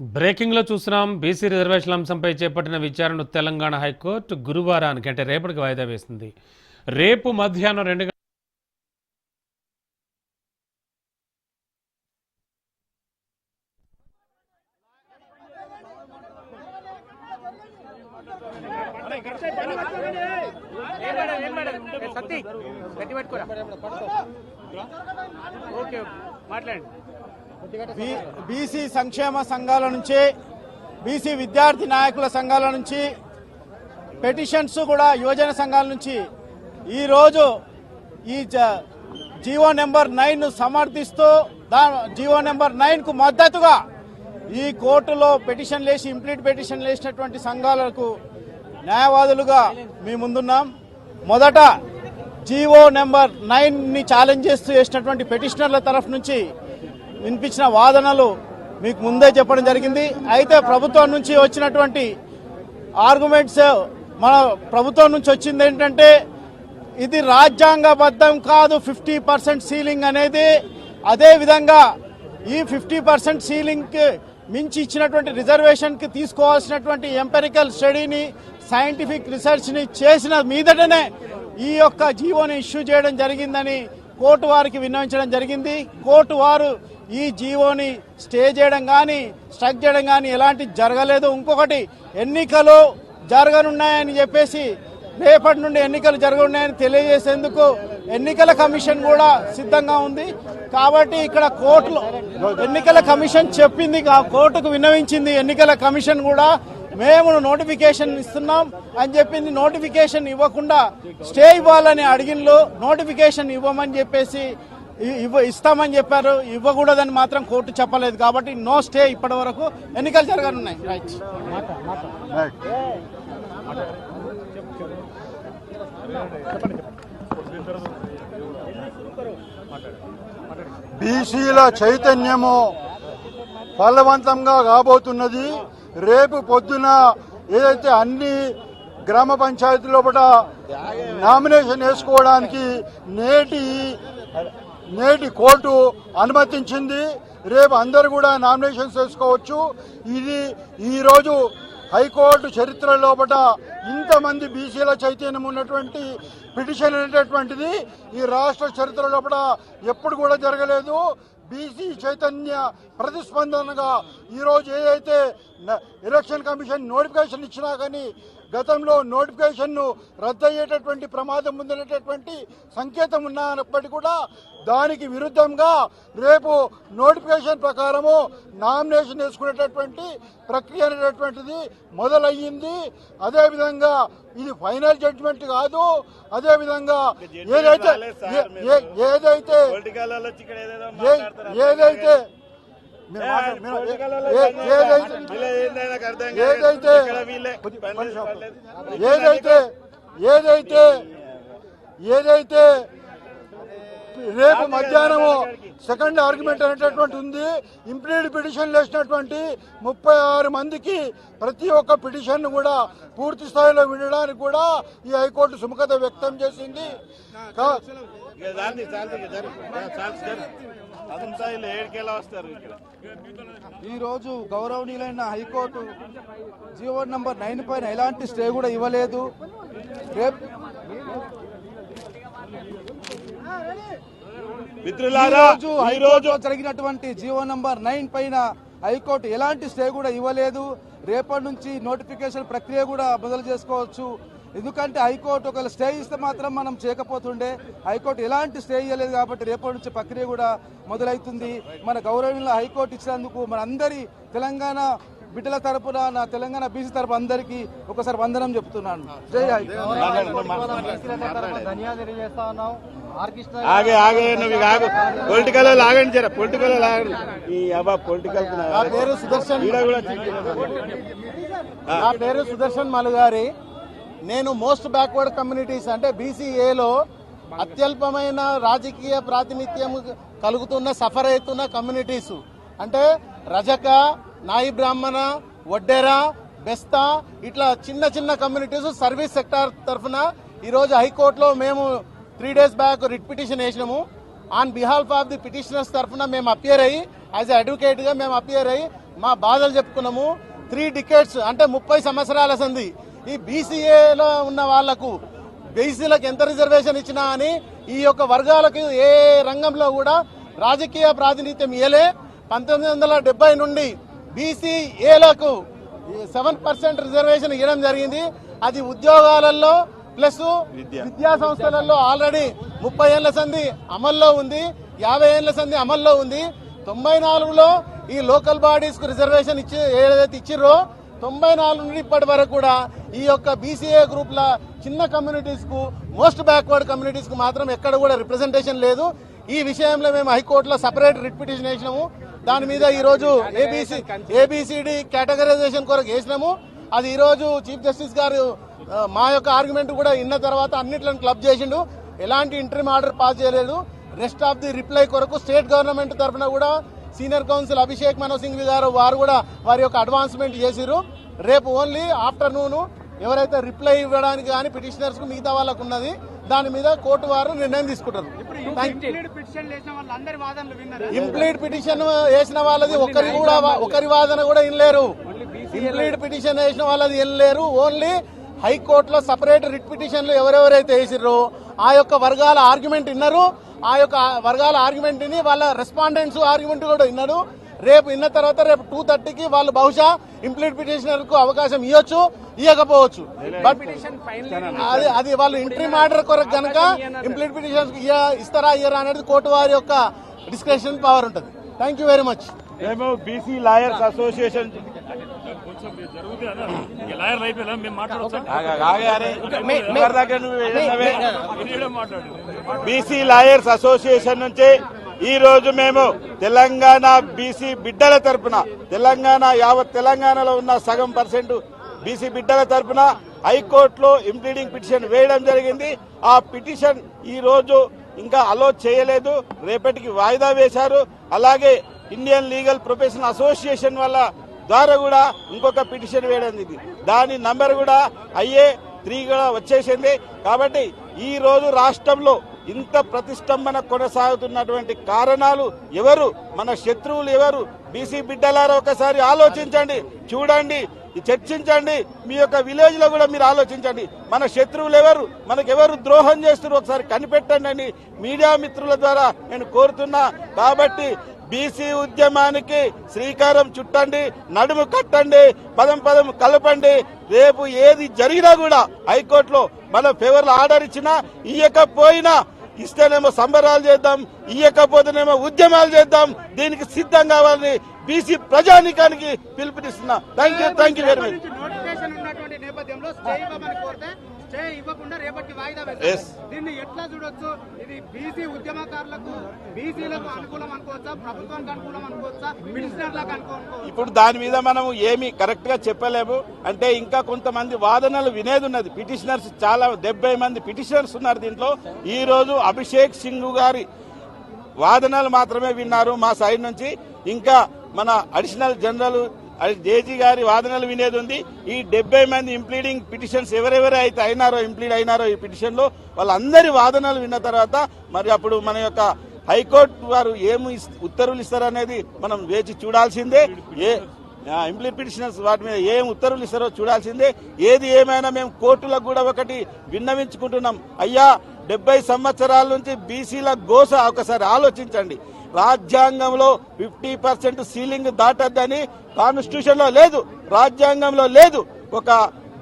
బ్రేకింగ్లో చూసినాం చూస్తున్నాం. బీసీ రిజర్వేషన్ల అంశంపై చేపట్టిన విచారణను తెలంగాణ హైకోర్టు గురువారానికి అంటే రేపటికి వాయిదా వేసింది. రేపు మధ్యాహ్నం రెండు మాట్లాడండి. బీసీ సంక్షేమ సంఘాల నుంచి బీసీ విద్యార్థి నాయకుల సంఘాల నుంచి పెటిషన్స్ కూడా యువజన సంఘాల నుంచి ఈరోజు ఈ జ- జీవో నెంబర్ నైన్ను సమర్థిస్తూ దా జీవో నెంబర్ నైన్కు మద్దతుగా ఈ కోర్టులో పెటిషన్ లేసి ఇంప్లీట్ పెటిషన్ లేసినటువంటి సంఘాలకు న్యాయవాదులుగా మీ ముందున్నాం. మొదట జీవో నెంబర్ నైన్ని ఛాలెంజ్ చేస్తూ చేసినటువంటి పెటిషనర్ల తరఫు నుంచి వినిపించిన వాదనలు మీకు ముందే చెప్పడం జరిగింది. అయితే ప్రభుత్వం నుంచి వచ్చినటువంటి ఆర్గ్యుమెంట్స్ మన ప్రభుత్వం నుంచి వచ్చింది ఏంటంటే ఇది రాజ్యాంగబద్ధం కాదు ఫిఫ్టీ పర్సెంట్ సీలింగ్ అనేది. అదేవిధంగా ఈ ఫిఫ్టీ పర్సెంట్ సీలింగ్కి మించి ఇచ్చినటువంటి రిజర్వేషన్కి తీసుకోవాల్సినటువంటి ఎంపెరికల్ స్టడీని సైంటిఫిక్ రీసెర్చ్ని చేసిన మీదటనే ఈ యొక్క జీవోని ఇష్యూ చేయడం జరిగిందని కోర్టు వారికి విన్నవించడం జరిగింది. కోర్టు వారు ఈ జీవోని స్టే చేయడం కానీ స్ట్రక్ చేయడం కానీ ఎలాంటి జరగలేదు. ఇంకొకటి ఎన్నికలు జరగనున్నాయని చెప్పేసి రేపటి నుండి ఎన్నికలు జరగనున్నాయని తెలియజేసేందుకు ఎన్నికల కమిషన్ కూడా సిద్ధంగా ఉంది. కాబట్టి ఇక్కడ కోర్టులో ఎన్నికల కమిషన్ చెప్పింది కోర్టుకు విన్నవించింది ఎన్నికల కమిషన్ కూడా మేము నోటిఫికేషన్ ఇస్తున్నాం అని చెప్పింది. నోటిఫికేషన్ ఇవ్వకుండా స్టే ఇవ్వాలని అడిగిన్లు. నోటిఫికేషన్ ఇవ్వమని చెప్పేసి ఇవ్వ ఇస్తామని చెప్పారు. ఇవ్వకూడదని మాత్రం కోర్టు చెప్పలేదు కాబట్టి నో స్టే ఇప్పటి వరకు. ఎన్నికలు జరగనున్నాయి. రైట్. బీసీల చైతన్యము ఫలవంతంగా కాబోతున్నది. రేపు పొద్దున ఏదైతే అన్ని గ్రామ పంచాయతీ లోపల నామినేషన్ వేసుకోవడానికి నేటి నేటి కోర్టు అనుమతించింది. రేపు అందరు కూడా నామినేషన్స్ వేసుకోవచ్చు. ఇది ఈరోజు హైకోర్టు చరిత్ర లోపల ఇంతమంది బీసీల చైతన్యం ఉన్నటువంటి పిటిషన్ అనేటటువంటిది ఈ రాష్ట్ర చరిత్ర లోపల ఎప్పుడు కూడా జరగలేదు. బీసీ చైతన్య ప్రతిస్పందనగా ఈరోజు ఏదైతే ఎలక్షన్ కమిషన్ నోటిఫికేషన్ ఇచ్చినా కానీ గతంలో నోటిఫికేషన్ను రద్దయ్యేటటువంటి ప్రమాదం ఉందనేటటువంటి సంకేతం ఉన్నప్పటికీ కూడా దానికి విరుద్ధంగా రేపు నోటిఫికేషన్ ప్రకారము నామినేషన్ వేసుకునేటటువంటి ప్రక్రియ అనేటటువంటిది మొదలయ్యింది. అదేవిధంగా ఇది ఫైనల్ జడ్జిమెంట్ కాదు. అదేవిధంగా ఏదైతే ఏదైతే ఏదైతే ఏదైతే ఏదైతే ఏదైతే ఏదైతే ఏదైతే రేపు మధ్యాహ్నము సెకండ్ ఆర్గ్యుమెంట్ అనేటటువంటి ఉంది. ఇంప్లీడ్ పిటిషన్ వేసినటువంటి ముప్పై ఆరు మందికి ప్రతి ఒక్క పిటిషన్ కూడా పూర్తి స్థాయిలో వినడానికి కూడా ఈ హైకోర్టు సుముఖత వ్యక్తం చేసింది. కా- ఈ రోజు గౌరవనీయులైన హైకోర్టు జీవో నంబర్ నైన్ పైన ఎలాంటి స్టే కూడా ఇవ్వలేదు. రేపు మిత్రులారా ఈ రోజు జరిగినటువంటి జీవో నంబర్ నైన్ పైన హైకోర్టు ఎలాంటి స్టే కూడా ఇవ్వలేదు. రేపటి నుంచి నోటిఫికేషన్ ప్రక్రియ కూడా మొదలు చేసుకోవచ్చు. ఎందుకంటే హైకోర్టు ఒకవేళ స్టే ఇస్తే మాత్రం మనం చేయకపోతుండే. హైకోర్టు ఎలాంటి స్టే ఇవ్వలేదు కాబట్టి రేపటి నుంచి ప్రక్రియ కూడా మొదలవుతుంది. మన గౌరవనీయుల హైకోర్టు ఇచ్చినందుకు మన అందరి తెలంగాణ బిడ్డల తరపున నా తెలంగాణ బీసీ తరపు అందరికీ ఒకసారి వందనం చెప్తున్నాను. జై హైకోర్టు. ఆగే ఆగే నువ్వు ఆగు. పొలిటికల్ ఆగండి జర పొలిటికల్ ఆగండి ఈ అబ్బా పొలిటికల్ నా పేరు సుదర్శన్. నా పేరు సుదర్శన్ మలుగారి. నేను మోస్ట్ బ్యాక్వర్డ్ కమ్యూనిటీస్ అంటే బీసీఏలో అత్యల్పమైన రాజకీయ ప్రాతినిధ్యం కలుగుతున్న సఫర్ అవుతున్న కమ్యూనిటీస్ అంటే రజక నాయి బ్రాహ్మణ వడ్డెర బెస్తా ఇట్లా చిన్న చిన్న కమ్యూనిటీస్ సర్వీస్ సెక్టార్ తరఫున ఈరోజు హైకోర్టులో మేము three days back writ petition వేసినాము. On behalf of the petitioners తరఫున మేము అపియర్ అయ్యి యాజ్ అడ్వకేట్గా మేము అపియర్ అయ్యి మా బాధలు చెప్పుకున్నాము. త్రీ డికెట్స్ అంటే ముప్పై సంవత్సరాల సంది ఈ బీసీఏలో ఉన్న వాళ్ళకు బీసీలకు ఎంత రిజర్వేషన్ ఇచ్చినా అని ఈ యొక్క వర్గాలకు ఏ రంగంలో కూడా రాజకీయ ప్రాతినిధ్యం ఇయలే పంతొమ్మిది వందల డెబ్బై నుండి బీసీఏలకు సెవెన్ పర్సెంట్ రిజర్వేషన్ ఇవ్వడం జరిగింది. అది ఉద్యోగాలలో ప్లస్ విద్యా సంస్థలలో ఆల్రెడీ ముప్పై ఏళ్ళ సంధి అమల్లో ఉంది యాభై ఏళ్ళ సంధి అమల్లో ఉంది. తొంభై నాలుగులో ఈ లోకల్ బాడీస్కు రిజర్వేషన్ ఇచ్చి ఏదైతే ఇచ్చిర్రో తొంభై నాలుగు నుండి ఇప్పటి వరకు కూడా ఈ యొక్క బీసీఏ గ్రూప్ల చిన్న కమ్యూనిటీస్కు మోస్ట్ బ్యాక్వర్డ్ కమ్యూనిటీస్కు మాత్రం ఎక్కడ కూడా రిప్రజెంటేషన్ లేదు. ఈ విషయంలో మేము హైకోర్టులో సపరేట్ రిట్ పిటిషన్ వేసినాము. దాని మీద ఈ రోజు ఏబీసీ ఏబిసిడి కేటగరైజేషన్ కొరకు వేసినాము. అది ఈరోజు చీఫ్ జస్టిస్ గారు మా యొక్క ఆర్గ్యుమెంట్ కూడా విన్న తర్వాత అన్నిట్లను క్లబ్ చేసిండు. ఎలాంటి ఇంటర్మ్ ఆర్డర్ పాస్ చేయలేదు. రెస్ట్ ఆఫ్ ది రిప్లై కొరకు స్టేట్ గవర్నమెంట్ తరఫున కూడా సీనియర్ కౌన్సిల్ అభిషేక్ మనోసింగ్ గారు వారు కూడా వారి యొక్క అడ్వాన్స్మెంట్ చేసిరు రేపు ఓన్లీ ఆఫ్టర్నూన్ ఎవరైతే రిప్లై ఇవ్వడానికి కానీ పిటిషనర్స్కు మిగతా వాళ్ళకు ఉన్నది దాని మీద కోర్టు వారు నిర్ణయం తీసుకుంటారు. ఇంప్లీడ్ పిటిషన్ వేసిన వాళ్ళది ఒకరి కూడా ఒకరి వాదన కూడా వినలేరు. ఇంప్లీడ్ పిటిషన్ వేసిన వాళ్ళది వినలేరు. ఓన్లీ హైకోర్టులో సపరేట్ రిట్ పిటిషన్లు ఎవరెవరైతే వేసిర్రో ఆ యొక్క వర్గాల ఆర్గ్యుమెంట్ విన్నారు. ఆ యొక్క వర్గాల ఆర్గ్యుమెంట్ని వాళ్ళ రెస్పాండెంట్స్ ఆర్గ్యుమెంట్ కూడా విన్నారు. రేపు విన్న తర్వాత రేపు టూ థర్టీకి వాళ్ళు బహుశా ఇంప్లీడ్ పిటిషనర్కు అవకాశం ఇవ్వచ్చు ఇవ్వకపోవచ్చు బట్ అది అది వాళ్ళు ఇంట్రీమ్ ఆర్డర్ కొరకు కనుక ఇంప్లీడ్ పిటిషన్ ఇస్తారా ఇయ్యరా అనేది కోర్టు వారి యొక్క డిస్క్రిప్షన్ పవర్ ఉంటుంది. థ్యాంక్ యూ వెరీ మచ్ మేము BC lawyers association BC lawyers association నుంచి ఈ రోజు మేము తెలంగాణ బీసీ బిడ్డల తరపున తెలంగాణ యావత్ తెలంగాణలో ఉన్న సగం పర్సెంట్ బీసీ బిడ్డల తరపున హైకోర్టులో ఇంప్లీడింగ్ పిటిషన్ వేయడం జరిగింది. ఆ పిటిషన్ ఈ రోజు ఇంకా అలో చేయలేదు. రేపటికి వాయిదా వేశారు. అలాగే ఇండియన్ లీగల్ ప్రొఫెషన్ అసోసియేషన్ వల్ల ద్వారా కూడా ఇంకొక పిటిషన్ వేయడం జరిగింది. దాని నంబర్ కూడా అయ్యే త్రీ కూడా వచ్చేసింది. కాబట్టి ఈ రోజు రాష్ట్రంలో ఇంత ప్రతిష్టంభన కొనసాగుతున్నటువంటి కారణాలు ఎవరు? మన శత్రువులు ఎవరు? బీసీ బిడ్డలారా ఒకసారి ఆలోచించండి చూడండి చర్చించండి. మీ యొక్క విలేజ్లో కూడా మీరు ఆలోచించండి. మన శత్రువులు ఎవరు? మనకు ఎవరు ద్రోహం చేస్తున్నారు? ఒకసారి కనిపెట్టండి అని మీడియా మిత్రుల ద్వారా నేను కోరుతున్నా. కాబట్టి బీసీ ఉద్యమానికి శ్రీకారం చుట్టండి నడుము కట్టండి పదం పదం కలపండి. రేపు ఏది జరిగినా కూడా హైకోర్టులో మన ఫేవర్లో ఆర్డర్ ఇచ్చినా ఇయ్యకపోయినా ఇస్తేనేమో సంబరాలు చేద్దాం ఇయ్యకపోతేనేమో ఉద్యమాలు చేద్దాం. దీనికి సిద్ధం కావాలని బీసీ ప్రజానికానికి పిలుపునిస్తున్నా. Thank you thank you very much notification ఉన్నటువంటి నేపథ్యంలో స్టే ఇవ్వమని కోరితే స్టే ఇవ్వకుండా రేపటికి వాయిదా Yes. వేస్తారు దీన్ని ఎట్లా చూడొచ్చు? ఇది బీసీ ఉద్యమకారులకు బీసీలకు అనుకూలం అనుకోవచ్చా? ప్రభుత్వానికి అనుకూలం అనుకోవచ్చా? మినిస్టర్లకు అనుకోవచ్చు? ఇప్పుడు దాని మీద మనం ఏమి కరెక్ట్గా చెప్పలేము. అంటే ఇంకా కొంతమంది వాదనలు వినేది ఉన్నది. పిటిషనర్స్ చాలా డెబ్బై మంది పిటిషనర్స్ ఉన్నారు దీంట్లో. ఈ రోజు అభిషేక్ సింగ్ గారి వాదనలు మాత్రమే విన్నారు మా సైడ్ నుంచి. ఇంకా మన అడిషనల్ జనరల్ అది జేజీ గారి వాదనలు వినేది ఉంది. ఈ డెబ్బై మంది ఇంప్లీడింగ్ పిటిషన్స్ ఎవరెవరు అయితే అయినారో ఇంప్లీడ్ అయినారో ఈ పిటిషన్లో వాళ్ళందరి వాదనలు విన్న తర్వాత మరి అప్పుడు మన యొక్క హైకోర్టు వారు ఏమి ఉత్తర్వులు ఇస్తారనేది మనం వేచి చూడాల్సిందే. ఏ ఇంప్లీ పిటిషన్స్ వాటి మీద ఏం ఉత్తర్వులు ఇస్తారో చూడాల్సిందే. ఏది ఏమైనా మేము కోర్టులకు కూడా ఒకటి విన్నవించుకుంటున్నాం. అయ్యా డెబ్బై సంవత్సరాల నుంచి బీసీల గోస ఒకసారి ఆలోచించండి. రాజ్యాంగంలో ఫిఫ్టీ పర్సెంట్ సీలింగ్ దాటద్దని కాన్స్టిట్యూషన్లో లేదు రాజ్యాంగంలో లేదు. ఒక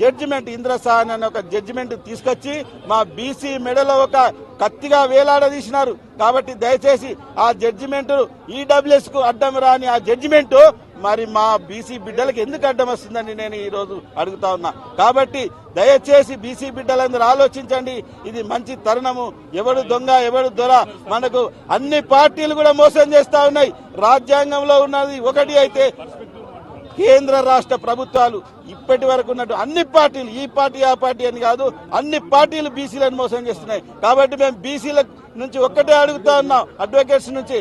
జడ్జిమెంట్ ఇంద్రసాన్ అనే ఒక జడ్జిమెంట్ తీసుకొచ్చి మా బీసీ మెడలో ఒక కత్తిగా వేలాడదీసినారు. కాబట్టి దయచేసి ఆ జడ్జిమెంట్ ఈడబ్ల్యూఎస్కు అడ్డం రాని ఆ జడ్జిమెంట్ మరి మా బీసీ బిడ్డలకు ఎందుకు అడ్డం వస్తుందని నేను ఈ రోజు అడుగుతా ఉన్నా. కాబట్టి దయచేసి బీసీ బిడ్డలందరూ ఆలోచించండి. ఇది మంచి తరుణము. ఎవడు దొంగ ఎవడు దొర మనకు అన్ని పార్టీలు కూడా మోసం చేస్తా ఉన్నాయి. రాజ్యాంగంలో ఉన్నది ఒకటి అయితే కేంద్ర రాష్ట్ర ప్రభుత్వాలు ఇప్పటి వరకు ఉన్నట్టు అన్ని పార్టీలు ఈ పార్టీ ఆ పార్టీ అని కాదు అన్ని పార్టీలు బీసీలను మోసం చేస్తున్నాయి. కాబట్టి మేము బీసీల నుంచి ఒక్కటే అడుగుతా ఉన్నాం అడ్వకేట్స్ నుంచి.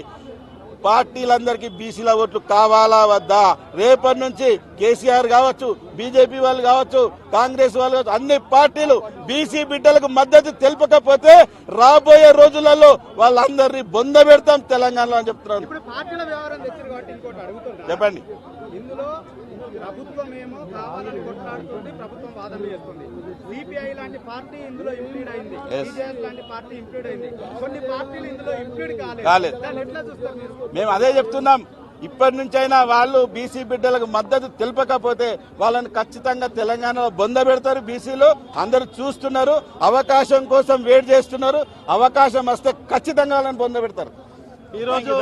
పార్టీలందరికీ బీసీల ఓట్లు కావాలా వద్దా? రేపటి నుంచి కేసీఆర్ కావచ్చు బీజేపీ వాళ్ళు కావచ్చు కాంగ్రెస్ వాళ్ళు కావచ్చు అన్ని పార్టీలు బీసీ బిడ్డలకు మద్దతు తెలుపకపోతే రాబోయే రోజులలో వాళ్ళందరినీ బొంద పెడతాం తెలంగాణలో అని చెప్తున్నాను. చెప్పండి. ఇందులో ప్రభుత్వం ఏమో కావాలని కొట్లాడుతుంది ప్రభుత్వం వాదన చేస్తుంది. సిపిఐ లాంటి పార్టీ ఇందులో ఇంప్లీడ్ అయింది. టీజేఎస్ లాంటి పార్టీ ఇంప్లీడ్ అయింది. కొన్ని పార్టీలు ఇందులో ఇంప్లీడ్ కాలేదు. దాన్ని ఎట్లా చూస్తారు మీరు? మేము అదే చెప్తున్నాం. ఇప్పటి నుంచైనా వాళ్ళు బీసీ బిడ్డలకు మద్దతు తెలపకపోతే వాళ్ళని ఖచ్చితంగా తెలంగాణలో బొంద పెడతారు బీసీలు అందరూ చూస్తున్నారు. అవకాశం కోసం వెయిట్ చేస్తున్నారు. అవకాశం వస్తే ఖచ్చితంగా వాళ్ళని బొంద పెడతారు. ఈరోజు